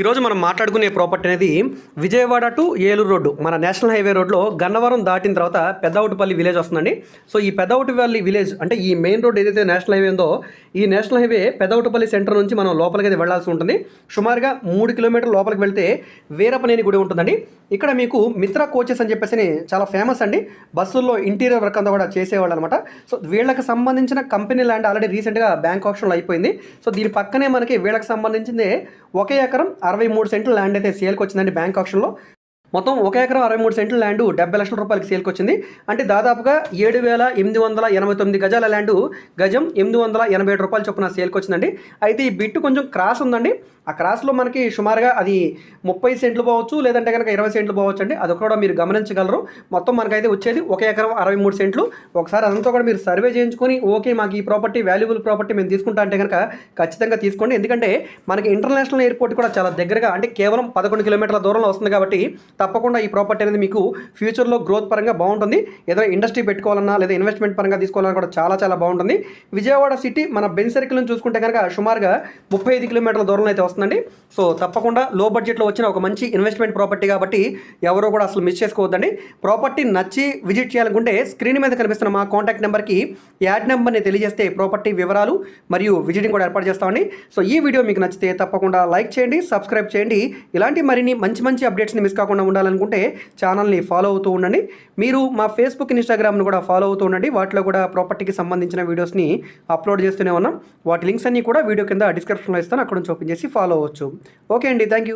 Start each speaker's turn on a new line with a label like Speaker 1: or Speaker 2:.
Speaker 1: ఈరోజు మనం మాట్లాడుకునే ప్రాపర్టీ అనేది విజయవాడ టు ఏలూరు రోడ్డు. మన నేషనల్ హైవే రోడ్లో గన్నవరం దాటిన తర్వాత పెద్దవుటిపల్లి విలేజ్ వస్తుందండి. సో ఈ పెద్దవుటిపల్లి విలేజ్ అంటే ఈ మెయిన్ రోడ్ ఏదైతే నేషనల్ హైవే ఉందో ఈ నేషనల్ హైవే పెద్దవుటిపల్లి సెంటర్ నుంచి మనం లోపలికి అయితే వెళ్ళాల్సి ఉంటుంది. సుమారుగా మూడు కిలోమీటర్ లోపలికి వెళ్తే వీరపనేని గుడి ఉంటుందండి. ఇక్కడ మీకు మిత్ర కోచెస్ అని చెప్పేసి చాలా ఫేమస్ అండి. బస్సుల్లో ఇంటీరియర్ వర్క్ అంతా కూడా చేసేవాళ్ళు అనమాట సో వీళ్ళకి సంబంధించిన కంపెనీ ల్యాండ్ ఆల్రెడీ రీసెంట్గా బ్యాంక్ ఆప్షన్లో అయిపోయింది. సో దీని పక్కనే మనకి వీళ్ళకి సంబంధించింది ఒకే ఎకరం అరవై మూడు సెంట్లు ల్యాండ్ అయితే సేల్కి వచ్చిందండి బ్యాంక్ ఆప్షన్లో మొత్తం ఒక ఎకరం అరవై మూడు సెంట్ల ల్యాండ్ డెబ్బై లక్షల రూపాయలకి సేల్కి వచ్చింది. అంటే దాదాపుగా ఏడు వేల ఎనిమిది వందల ఎనభై తొమ్మిది గజాల ల్యాండ్ గజం ఎనిమిది వందల ఎనభై ఏడు రూపాయలు చొప్పున సేల్కి వచ్చిందండి. అయితే ఈ బిట్టు కొంచెం క్రాస్ ఉందండి. ఆ క్రాస్లో మనకి సుమారుగా అది ముప్పై సెంట్లు పోవచ్చు లేదంటే కనుక ఇరవై సెంట్లు పోవచ్చు అండి. అది కూడా మీరు గమనించగలరు. మొత్తం మనకైతే వచ్చేది ఒక ఎకరం అరవై మూడు సెంట్లు. ఒకసారి అదంతా కూడా మీరు సర్వే చేయించుకొని ఓకే మాకు ఈ ప్రాపర్టీ వాల్యుబుల్ ప్రాపర్టీ మేము తీసుకుంటా అంటే కనుక ఖచ్చితంగా తీసుకోండి. ఎందుకంటే మనకి ఇంటర్నేషనల్ ఎయిర్పోర్ట్ కూడా చాలా దగ్గరగా అంటే కేవలం పదకొండు కిలోమీటర్ల దూరంలో వస్తుంది కాబట్టి తప్పకుండా ఈ ప్రాపర్టీ అనేది మీకు ఫ్యూచర్లో గ్రోత్ పరంగా బాగుంటుంది. ఏదైనా ఇండస్ట్రీ పెట్టుకోవాలన్నా లేదా ఇన్వెస్ట్మెంట్ పరంగా తీసుకోవాలన్నా కూడా చాలా చాలా బాగుంటుంది. విజయవాడ సిటీ మన బెన్ సర్కిల్ నుంచి చూసుకుంటే కనుక సుమారుగా ముప్పై ఐదు కిలోమీటర్ల దూరంలో అయితే వస్తుందండి. సో తప్పకుండా లో బడ్జెట్లో వచ్చిన ఒక మంచి ఇన్వెస్ట్మెంట్ ప్రాపర్టీ కాబట్టి ఎవరో కూడా అసలు మిస్ చేసుకోవద్దండి. ప్రాపర్టీ నచ్చి విజిట్ చేయాలనుకుంటే స్క్రీన్ మీద కనిపిస్తున్న మా కాంటాక్ట్ నెంబర్కి యాడ్ నెంబర్ని తెలియజేస్తే ప్రాపర్టీ వివరాలు మరియు విజిటింగ్ కూడా ఏర్పాటు చేస్తామండి. సో ఈ వీడియో మీకు నచ్చితే తప్పకుండా లైక్ చేయండి సబ్స్క్రైబ్ చేయండి. ఇలాంటి మరిన్ని మంచి మంచి అప్డేట్స్ని మిస్ కాకుండా ఉండాలనుకుంటే ఛానల్ని ఫాలో అవుతూ ఉండండి. మీరు మా ఫేస్బుక్ ఇన్స్టాగ్రామ్ను కూడా ఫాలో అవుతూ ఉండండి. వాటిలో కూడా ప్రాపర్టీకి సంబంధించిన వీడియోస్ని అప్లోడ్ చేస్తూనే ఉన్నాం. వాటి లింక్స్ అన్నీ కూడా వీడియో కింద డిస్క్రిప్షన్లో ఇస్తాను. అక్కడ నుంచి ఓపెన్ చేసి ఫాలో అవ్వచ్చు. ఓకే అండి థ్యాంక్ యూ